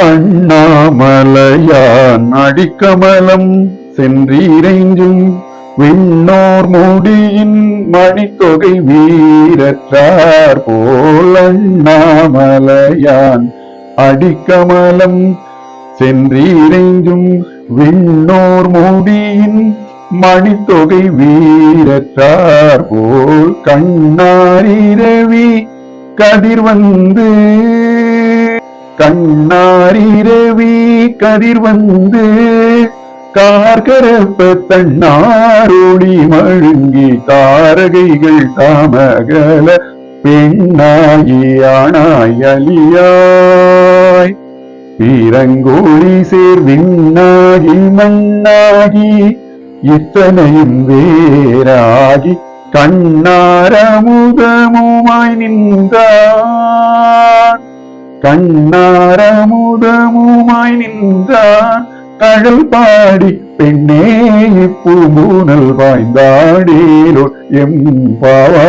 அண்ணாமலையான் அடிக்கமலம் சென்றீரைஞ்சும் விண்ணோர் மூடியின் மணித்தொகை வீரற்றார் போல் அண்ணாமலையான் அடிக்கமலம் சென்றீரைஞ்சும் விண்ணோர் மூடியின் மணித்தொகை வீரற்றார் போல் கண்ணாரிரவி கதிர் வந்து கண்ணாரிரவி கதிர் வந்து கார்கரப்ப தன்னாரோடி மழுங்கி தாரகைகள் தாமகல பெண்ணாகி அலியாய் பீரங்கோழி சேர்விண்ணாகி மண்ணாகி இத்தனையும் வேறாகி கண்ணாரமுகமுமாய் நின்றான் கண்ணாரமுதமுமாய் நின்றான் கழல் பாடி பெண்ணே பூம்பூனல் வாய்ந்தாடேலோ எம் பாவா